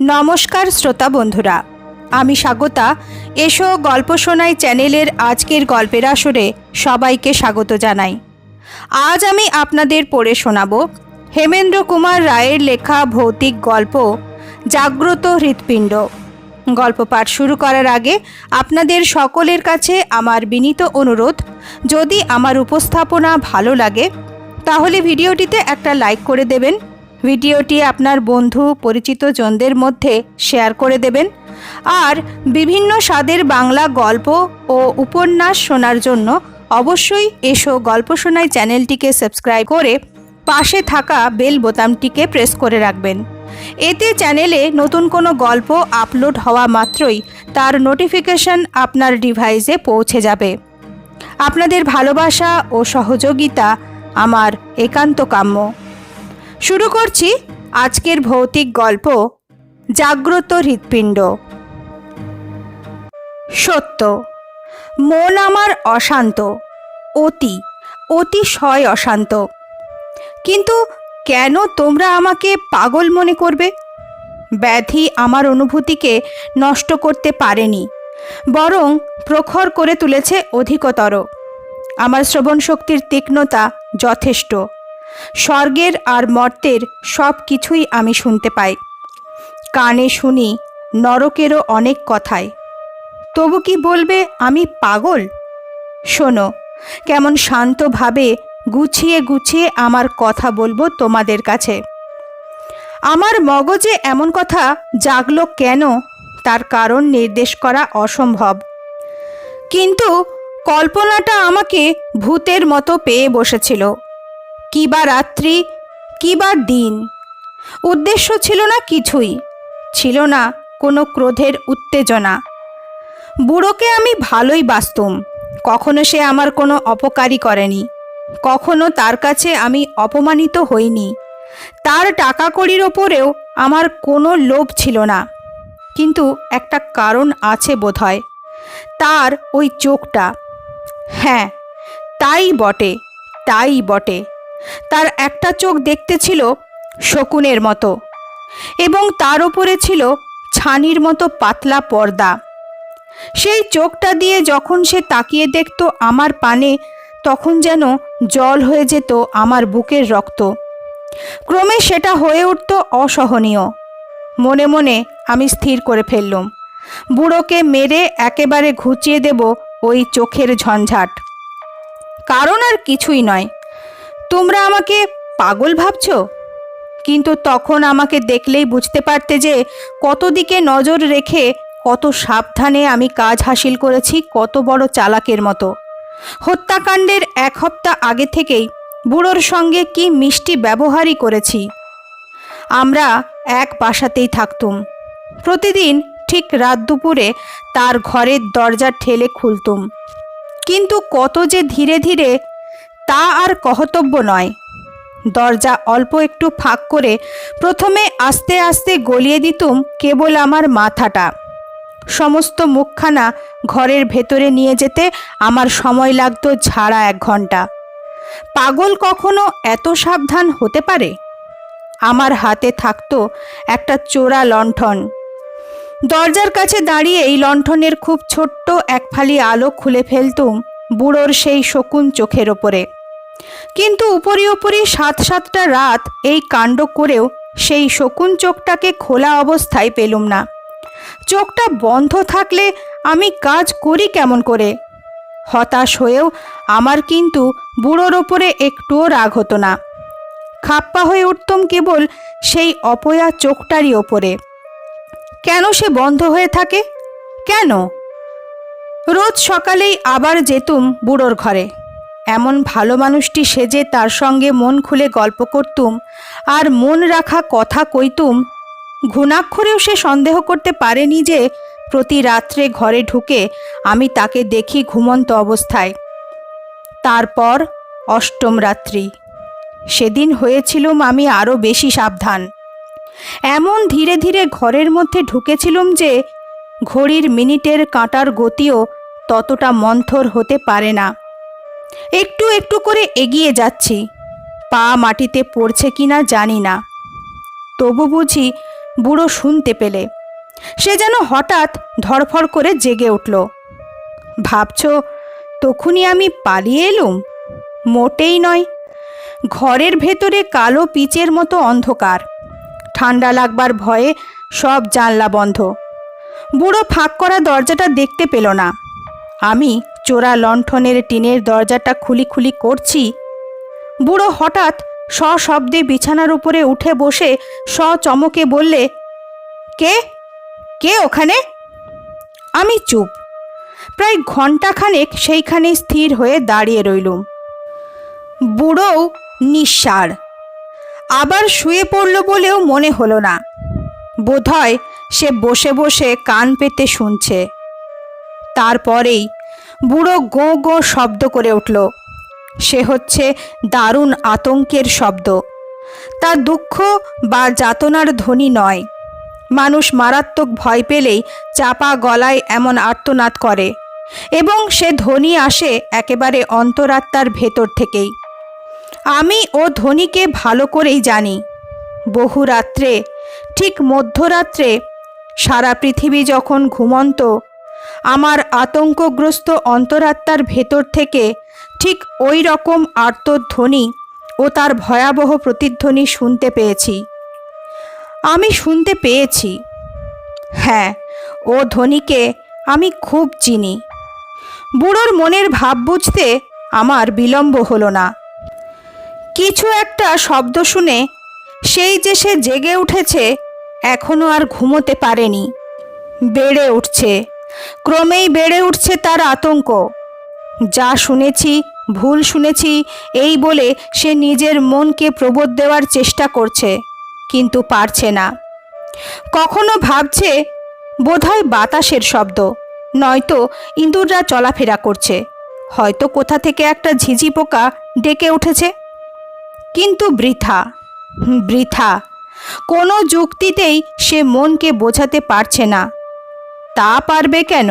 নমস্কার শ্রোতা বন্ধুরা, আমি স্বাগতা। এসো গল্প শোনাই চ্যানেলের আজকের গল্পের আসরে সবাইকে স্বাগত জানাই। আজ আমি আপনাদের পড়ে শোনাব হেমেন্দ্র কুমার রায়ের লেখা ভৌতিক গল্প জাগ্রত হৃৎপিণ্ড। গল্প পাঠ শুরু করার আগে আপনাদের সকলের কাছে আমার বিনীত অনুরোধ, যদি আমার উপস্থাপনা ভালো লাগে, তাহলে ভিডিওটিতে একটা লাইক করে দেবেন ভিডিওটি আপনার বন্ধু পরিচিত জনদের মধ্যে শেয়ার করে দেবেন। আর বিভিন্ন স্বাদের বাংলা গল্প ও উপন্যাস শোনার জন্য অবশ্যই এসো গল্প শোনাই চ্যানেলটিকে সাবস্ক্রাইব করে পাশে থাকা বেল বোতামটিকে প্রেস করে রাখবেন। এতে চ্যানেলে নতুন কোনো গল্প আপলোড হওয়া মাত্রই তার নোটিফিকেশন আপনার ডিভাইসে পৌঁছে যাবে। আপনাদের ভালোবাসা ও সহযোগিতা আমার একান্ত কাম্য। শুরু করছি আজকের ভৌতিক গল্প, জাগ্রত হৃৎপিণ্ড। সত্য, মন আমার অশান্ত, অতি অতিশয় অশান্ত। কিন্তু কেন তোমরা আমাকে পাগল মনে করবে? ব্যাধি আমার অনুভূতিকে নষ্ট করতে পারেনি, বরং প্রখর করে তুলেছে অধিকতর। আমার শ্রবণ শক্তির তীক্ষ্ণতা যথেষ্ট। স্বর্গের আর মর্তের সব কিছুই আমি শুনতে পাই। কানে শুনি, নরকেরও অনেক কথায় তবু কি বলবে, আমি পাগল? শোনো, কেমন শান্তভাবে গুছিয়ে গুছিয়ে আমার কথা বলব তোমাদের কাছে। আমার মগজে এমন কথা জাগলো কেন, তার কারণ নির্দেশ করা অসম্ভব। কিন্তু কল্পনাটা আমাকে ভূতের মতো পেয়ে বসেছিল। কি বা রাত্রি, কি বা দিন। উদ্দেশ্য ছিল না কিছুই, ছিল না কোনো ক্রোধের উত্তেজনা। বুড়োকে আমি ভালোই বাসতুম কখনো সে আমার কোনো অপকারী করেনি, কখনো তার কাছে আমি অপমানিত হইনি। তার টাকা কড়ির ওপরেও আমার কোনো লোভ ছিল না। কিন্তু একটা কারণ আছে বোধহয়, তার ওই চোখটা। হ্যাঁ তাই বটে তাই বটে। তার একটা চোখ দেখতে ছিল শকুনের মতো এবং তার ওপরে ছিল ছানির মতো পাতলা পর্দা। সেই চোখটা দিয়ে যখন সে তাকিয়ে দেখত আমার পানে, তখন যেন জল হয়ে যেত আমার বুকের রক্ত। ক্রমে সেটা হয়ে উঠত অসহনীয়। মনে মনে আমি স্থির করে ফেললুম। বুড়োকে মেরে একেবারে ঘুচিয়ে দেব ওই চোখের ঝঞ্ঝাট। কারণ আর কিছুই নয়। তোমরা আমাকে পাগল ভাবছ? কিন্তু তখন আমাকে দেখলেই বুঝতে পারতে যে কত দিকে নজর রেখে কত সাবধানে আমি কাজ হাসিল করেছি কত বড় চালাকের মতো। হত্যাকাণ্ডের এক সপ্তাহ আগে থেকেই বুড়োর সঙ্গে কি মিষ্টি ব্যবহারই করেছি। আমরা এক বাসাতেই থাকতুম। প্রতিদিন ঠিক রাত দুপুরে তার ঘরের দরজা ঠেলে খুলতুম। কিন্তু কত যে ধীরে ধীরে তা আর কহতব্য নয়। দরজা অল্প একটু ফাঁক করে প্রথমে আস্তে আস্তে গলিয়ে দিতুম কেবল আমার মাথাটা। সমস্ত মুখখানা ঘরের ভেতরে নিয়ে যেতে আমার সময় লাগতো ঝাড়া এক ঘণ্টা। পাগল কখনো এত সাবধান হতে পারে? আমার হাতে থাকতো একটা চোরা লণ্ঠন। দরজার কাছে দাঁড়িয়ে এই লণ্ঠনের খুব ছোট্ট এক ফালি আলো খুলে ফেলতুম বুড়োর সেই শকুন চোখের ওপরে। কিন্তু উপরি উপরি সাত সাতটা রাত এই কাণ্ড করেও সেই শকুন চোখটাকে খোলা অবস্থায় পেলুম না। চোখটা বন্ধ থাকলে আমি কাজ করি কেমন করে? হতাশ হয়েও আমার কিন্তু বুড়োর ওপরে একটুও রাগ হতো না। খাপ্পা হয়ে উঠতুম কেবল সেই অপয়া চোখটারই ওপরে। কেন সে বন্ধ হয়ে থাকে? কেন? রোজ সকালেই আবার যেতুম বুড়োর ঘরে। এমন ভালো মানুষটি সেজে তার সঙ্গে মন খুলে গল্প করতুম, আর মন রাখা কথা কইতুম। ঘুণাক্ষরেও সে সন্দেহ করতে পারেনি যে, প্রতি রাত্রে ঘরে ঢুকে আমি তাকে দেখি ঘুমন্ত অবস্থায়। তারপর অষ্টম রাত্রি। সেদিন হয়েছিলুম আমি আরও বেশি সাবধান। এমন ধীরে ধীরে ঘরের মধ্যে ঢুকেছিলুম যে, ঘড়ির মিনিটের কাঁটার গতিও ততটা মন্থর হতে পারে না। একটু একটু করে এগিয়ে যাচ্ছি। পা মাটিতে পড়ছে কিনা জানি না। তবু বুঝি বুড়ো শুনতে পেলে। সে যেন হঠাৎ ধরফর করে জেগে উঠল। ভাবছ, তখনই আমি পালিয়ে এলুম? মোটেই নয়। ঘরের ভেতরে কালো পিচের মতো অন্ধকার। ঠান্ডা লাগবার ভয়ে সব জানলা বন্ধ। বুড়ো ফাঁক করা দরজাটা দেখতে পেল না। আমি চোরা লণ্ঠনের টিনের দরজাটা খুলি খুলি করছি। বুড়ো হঠাৎ সশব্দে বিছানার উপরে উঠে বসে সচমকে বললে, কে? কে ওখানে? আমি চুপ। প্রায় ঘণ্টাখানেক সেইখানে স্থির হয়ে দাঁড়িয়ে রইলুম। বুড়োও নিঃসার। আবার শুয়ে পড়ল বলেও মনে হলো না। বোধহয় সে বসে বসে কান পেতে শুনছে। তারপরেই বুড়ো গো গো শব্দ করে উঠল। সে হচ্ছে দারুণ আতঙ্কের শব্দ। তা দুঃখ বা যাতনার ধ্বনি নয়। মানুষ মারাত্মক ভয় পেলেই চাপা গলায় এমন আর্তনাদ করে এবং সে ধ্বনি আসে একেবারে অন্তরাত্মার ভেতর থেকেই। আমি ও ধ্বনিকে ভালো করেই জানি। বহু রাত্রে, ঠিক মধ্যরাত্রে সারা পৃথিবী যখন ঘুমন্ত আমার আতঙ্কগ্রস্ত অন্তরাত্মার ভেতর থেকে ঠিক ওই রকম আর্তধ্বনি ও তার ভয়াবহ প্রতিধ্বনি শুনতে পেয়েছি। আমি শুনতে পেয়েছি। হ্যাঁ ও ধ্বনিকে আমি খুব চিনি। বুড়োর মনের ভাব বুঝতে আমার বিলম্ব হলো না। কিছু একটা শব্দ শুনে সেই যে সে জেগে উঠেছে, এখনও আর ঘুমোতে পারেনি। বেড়ে উঠছে। ক্রমেই বেড়ে উঠছে তার আতঙ্ক। যা শুনেছি, ভুল শুনেছি, এই বলে সে নিজের মনকে প্রবোধ দেওয়ার চেষ্টা করছে, কিন্তু পারছে না। কখনো ভাবছে, বোধহয় বাতাসের শব্দ, নয়তো ইঁদুররা চলাফেরা করছে, হয়তো কোথা থেকে একটা ঝিঝি পোকা ডেকে উঠেছে। কিন্তু বৃথা বৃথা, কোনো যুক্তিতেই সে মনকে বোঝাতে পারছে না। তা পারবে কেন?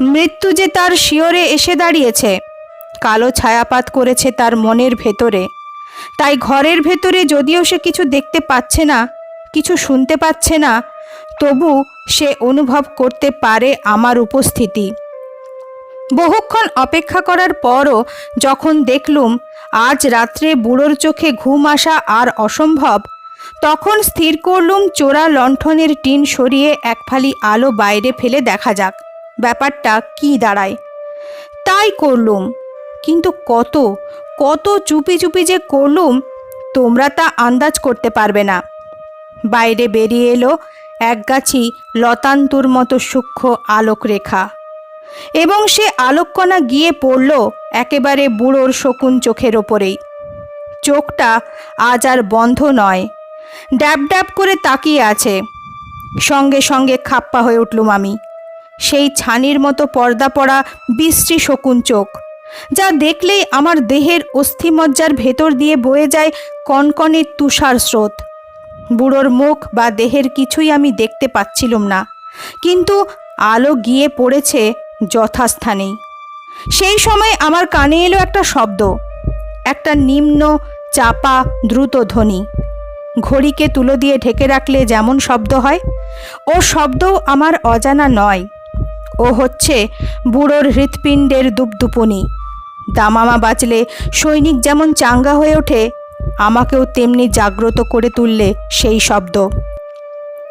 মৃত্যু যে তার শিওরে এসে দাঁড়িয়েছে। কালো ছায়াপাত করেছে তার মনের ভেতরে। তাই ঘরের ভেতরে যদিও সে কিছু দেখতে পাচ্ছে না, কিছু শুনতে পাচ্ছে না, তবু সে অনুভব করতে পারে আমার উপস্থিতি। বহুক্ষণ অপেক্ষা করার পরও যখন দেখলুম, আজ রাত্রে বুড়োর চোখে ঘুম আসা আর অসম্ভব তখন স্থির করলুম, চোরা লণ্ঠনের টিন সরিয়ে এক ফালি আলো বাইরে ফেলে দেখা যাক, ব্যাপারটা কি দাঁড়ায়। তাই করলুম, কিন্তু কত কত চুপি চুপি যে করলুম, তোমরা তা আন্দাজ করতে পারবে না। বাইরে বেরিয়ে এলো একগাছি লতান্তুর মতো সূক্ষ্ম আলোক রেখা এবং সে আলোককণা গিয়ে পড়ল একেবারে বুড়োর শকুন চোখের ওপরেই। চোখটা আজ আর বন্ধ নয় ড্যাব ড্যাব করে তাকিয়ে আছে। সঙ্গে সঙ্গে খাপ্পা হয়ে উঠলুম আমি সেই ছানির মতো পর্দা পড়া বিশ্রী শকুন চোখ। যা দেখলেই আমার দেহের অস্থিমজ্জার ভেতর দিয়ে বয়ে যায় কনকনে তুষার স্রোত। বুড়োর মুখ বা দেহের কিছুই আমি দেখতে পাচ্ছিলুম না। কিন্তু আলো গিয়ে পড়েছে যথাস্থানেই। সেই সময় আমার কানে এলো একটা শব্দ। একটা নিম্ন, চাপা, দ্রুত ধ্বনি। ঘড়িকে তুলো দিয়ে ঢেকে রাখলে যেমন শব্দ হয়, ও শব্দও আমার অজানা নয়। ও হচ্ছে বুড়োর হৃৎপিণ্ডের দুপদুপুনি। দামামা বাঁচলে সৈনিক যেমন চাঙ্গা হয়ে ওঠে, আমাকেও তেমনি জাগ্রত করে তুললে সেই শব্দ।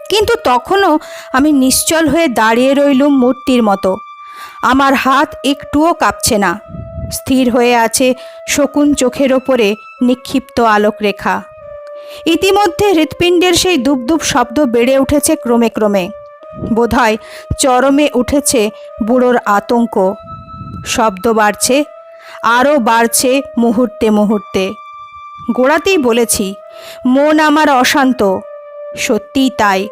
কিন্তু তখনও আমি নিশ্চল হয়ে দাঁড়িয়ে রইলুম মূর্তির মতো। আমার হাত একটুও কাঁপছে না। স্থির হয়ে আছে শকুন চোখের ওপরে নিক্ষিপ্ত আলোক রেখা ইতিমধ্যে হৃৎপিণ্ডের সেই দুপদুপ শব্দ বেড়ে উঠেছে ক্রমে ক্রমে। বোধহয় চরমে উঠেছে বুড়োর আতঙ্ক। শব্দ বাড়ছে আরও বাড়ছে মুহূর্তে মুহূর্তে। গোড়াতেই বলেছি, মন আমার অশান্ত। সত্যিই তাই।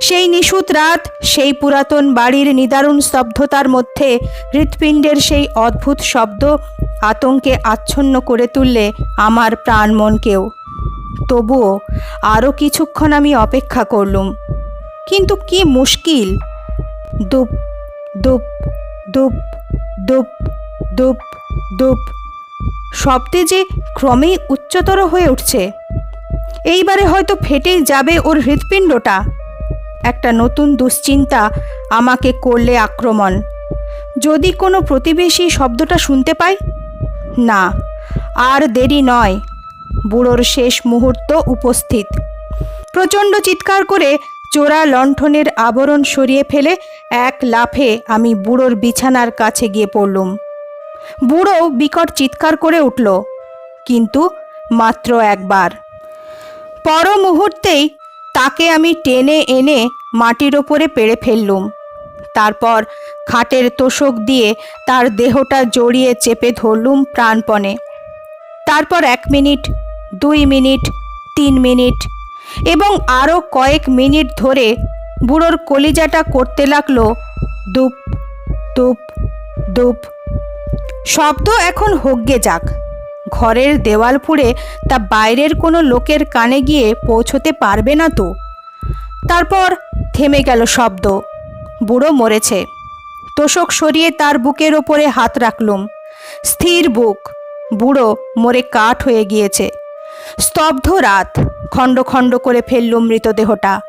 সেই নিশুত রাত, সেই পুরাতন বাড়ির নিদারুণ স্তব্ধতার মধ্যে হৃৎপিণ্ডের সেই অদ্ভুত শব্দ আতঙ্কে আচ্ছন্ন করে তুললে আমার প্রাণ মনকেও তবুও আরও কিছুক্ষণ আমি অপেক্ষা করলুম। কিন্তু কি মুশকিল! দুপ দুপ দুপ দুপ দুপ দুপ। শব্দে যে ক্রমেই উচ্চতর হয়ে উঠছে। এইবারে হয়তো ফেটেই যাবে ওর হৃৎপিণ্ডটা। একটা নতুন দুশ্চিন্তা আমাকে করলে আক্রমণ। যদি কোনো প্রতিবেশী শব্দটা শুনতে পায়? না, আর দেরি নয়। বুড়োর শেষ মুহূর্ত উপস্থিত। প্রচণ্ড চিৎকার করে চোরা লণ্ঠনের আবরণ সরিয়ে ফেলে এক লাফে আমি বুড়োর বিছানার কাছে গিয়ে পড়লুম। বুড়ো বিকট চিৎকার করে উঠল, কিন্তু মাত্র একবার। পর মুহূর্তেই তাকে আমি টেনে এনে মাটির ওপরে পেড়ে ফেললুম। তারপর খাটের তোষক দিয়ে তার দেহটা জড়িয়ে চেপে ধরলুম প্রাণপণে। তারপর এক মিনিট দুই মিনিট, তিন মিনিট এবং আরও কয়েক মিনিট ধরে বুড়োর কলিজাটা করতে লাগল। দুপ দুপ দুপ। শব্দ এখন হোগ্গে যাক। ঘরের দেওয়াল পুড়ে তা বাইরের কোনো লোকের কানে গিয়ে পৌঁছতে পারবে না তো। তারপর থেমে গেল শব্দ। বুড়ো মরেছে। তোষক সরিয়ে তার বুকের ওপরে হাত রাখলুম। স্থির বুক। বুড়ো মরে কাঠ হয়ে গিয়েছে। স্তব্ধ রাত। খণ্ড খণ্ড করে ফেললুম মৃতদেহটা।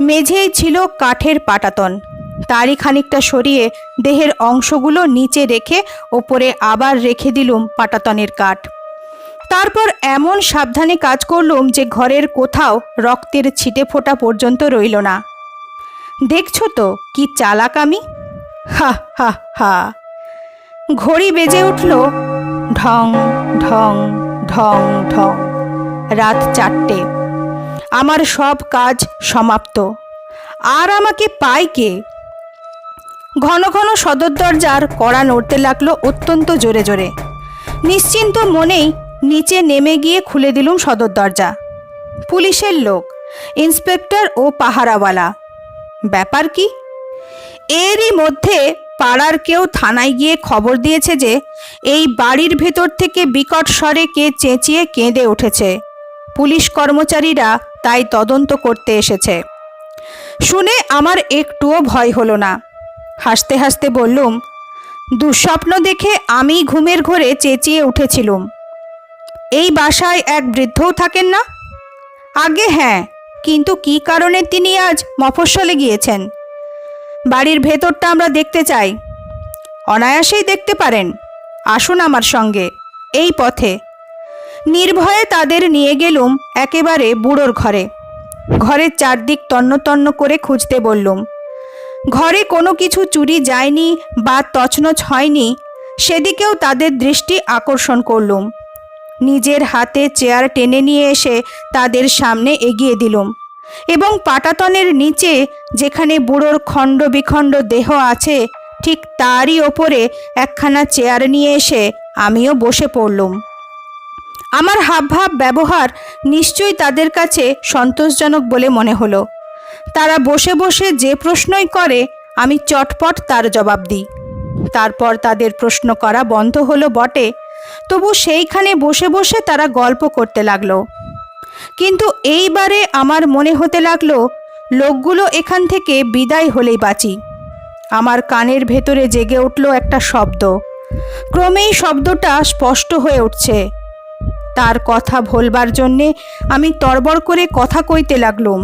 মেঝেই ছিল কাঠের পাটাতন। তারই খানিকটা সরিয়ে দেহের অংশগুলো নিচে রেখে ওপরে আবার রেখে দিলুম পাটাতনের কাঠ। তারপর এমন সাবধানে কাজ করলুম যে ঘরের কোথাও রক্তের ছিটে ফোঁটা পর্যন্ত রইল না। দেখছ তো কি চালাক আমি? হা হা হা। ঘড়ি বেজে উঠল ঢং ঢং ঢং ঢং। রাত চারটে। আমার সব কাজ সমাপ্ত। আর আমাকে পায় কে? ঘন ঘন সদর দরজার কড়া নড়তে লাগল অত্যন্ত জোরে জোরে। নিশ্চিন্ত মনেই নিচে নেমে গিয়ে খুলে দিলুম সদর দরজা। পুলিশের লোক, ইন্সপেক্টর ও পাহারাওয়ালা। ব্যাপার কি? এরই মধ্যে পাড়ার কেউ থানায় গিয়ে খবর দিয়েছে যে, এই বাড়ির ভেতর থেকে বিকট স্বরে কে চেঁচিয়ে কেঁদে উঠেছে। পুলিশ কর্মচারীরা তাই তদন্ত করতে এসেছে। শুনে আমার একটুও ভয় হলো না। হাসতে হাসতে বললুম, দুঃস্বপ্ন দেখে আমি ঘুমের ঘোরে চেঁচিয়ে উঠেছিলুম। এই বাসায় এক বৃদ্ধও থাকেন না? আগে হ্যাঁ কিন্তু কি কারণে তিনি আজ মফস্বলে গিয়েছেন? বাড়ির ভেতরটা আমরা দেখতে চাই। অনায়াসেই দেখতে পারেন। আসুন আমার সঙ্গে, এই পথে। নির্ভয়ে তাদের নিয়ে গেলুম একেবারে বুড়োর ঘরে। ঘরের চারদিক তন্ন করে খুঁজতে বললুম, ঘরে কোনো কিছু চুরি যায়নি বা তছনছ হয়নি, সেদিকেও তাদের দৃষ্টি আকর্ষণ করলুম। নিজের হাতে চেয়ার টেনে নিয়ে এসে তাদের সামনে এগিয়ে দিলুম এবং পাটাতনের নিচে যেখানে বুড়োর খণ্ড বিখণ্ড দেহ আছে, ঠিক তারই ওপরে একখানা চেয়ার নিয়ে এসে আমিও বসে পড়লুম। আমার হাবভাব ব্যবহার নিশ্চয়ই তাদের কাছে সন্তোষজনক বলে মনে হলো। তারা বসে বসে যে প্রশ্নই করে, আমি চটপট তার জবাব দিই। তারপর তাদের প্রশ্ন করা বন্ধ হলো বটে, তবু সেইখানে বসে বসে তারা গল্প করতে লাগল। কিন্তু এইবারে আমার মনে হতে লাগল, লোকগুলো এখান থেকে বিদায় হলেই বাঁচি। আমার কানের ভেতরে জেগে উঠল একটা শব্দ। ক্রমেই শব্দটা স্পষ্ট হয়ে উঠছে। তার কথা ভোলবার জন্যে আমি তরবর করে কথা কইতে লাগলুম।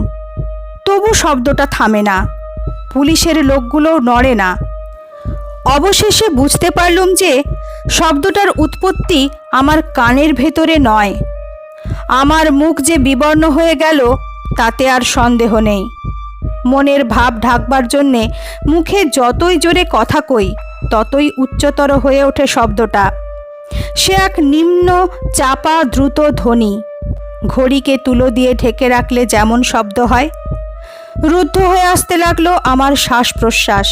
তবু শব্দটা থামে না। পুলিশের লোকগুলো নড়ে না। অবশেষে বুঝতে পারলুম যে শব্দটার উৎপত্তি আমার কানের ভেতরে নয়। আমার মুখ যে বিবর্ণ হয়ে গেল, তাতে আর সন্দেহ নেই। মনের ভাব ঢাকবার জন্যে মুখে যতই জোরে কথা কই, ততই উচ্চতর হয়ে ওঠে শব্দটা। সে এক নিম্ন, চাপা, দ্রুত ধ্বনি। ঘড়িকে তুলো দিয়ে ঢেকে রাখলে যেমন শব্দ হয়, রুদ্ধ হয়ে আসতে লাগল আমার শ্বাস প্রশ্বাস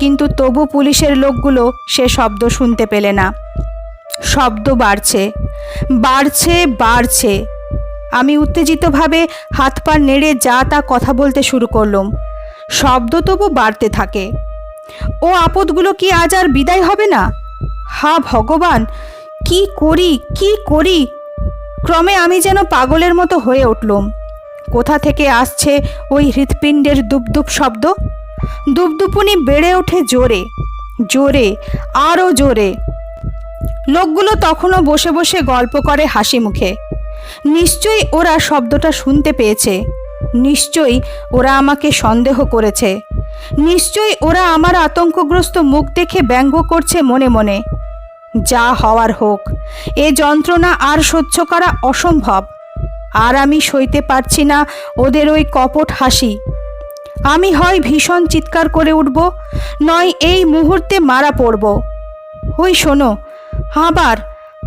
কিন্তু তবু পুলিশের লোকগুলো সে শব্দ শুনতে পেলে না। শব্দ বাড়ছে বাড়ছে বাড়ছে। আমি উত্তেজিতভাবে হাত পা নেড়ে যা তা কথা বলতে শুরু করলাম। শব্দ তবু বাড়তে থাকে। ও আপদগুলো কি আজ আর বিদায় হবে না? হা ভগবান, কি করি কি করি? ক্রমে আমি যেন পাগলের মতো হয়ে উঠলুম। কোথা থেকে আসছে ওই হৃৎপিণ্ডের দুপদুপ শব্দ? দুপদুপুনি বেড়ে ওঠে জোরে জোরে আরও জোরে। লোকগুলো তখনও বসে বসে গল্প করে হাসি মুখে। নিশ্চয়ই ওরা শব্দটা শুনতে পেয়েছে। নিশ্চয়ই ওরা আমাকে সন্দেহ করেছে। নিশ্চয়ই ওরা আমার আতঙ্কগ্রস্ত মুখ দেখে ব্যঙ্গ করছে মনে মনে। যা হওয়ার হোক। এ যন্ত্রণা আর সহ্য করা অসম্ভব। আর আমি সইতে পারছি না ওদের ওই কপট হাসি। আমি হয় ভীষণ চিৎকার করে উঠব, নয় এই মুহূর্তে মারা পড়ব। ওই শোনো, আবার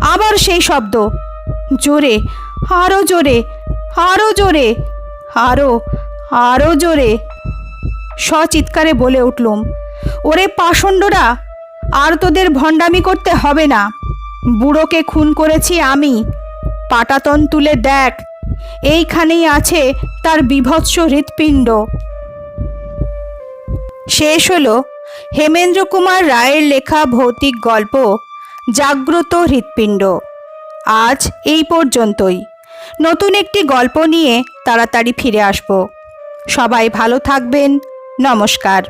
আবার সেই শব্দ। জোরে আরও জোরে আরও জোরে আরও আরও জোরে। সচিৎকারে বলে উঠলুম, ওরে পাষণ্ডরা! আর তোদের ভণ্ডামি করতে হবে না। বুড়োকে খুন করেছি আমি। পাটাতন তুলে দেখ। এইখানেই আছে তার বিভৎস হৃৎপিণ্ড। শেষ হলো হেমেন্দ্র কুমার রায়ের লেখা ভৌতিক গল্প, জাগ্রত হৃৎপিণ্ড। আজ এই পর্যন্তই। নতুন একটি গল্প নিয়ে তাড়াতাড়ি ফিরে আসব। সবাই ভালো থাকবেন। নমস্কার।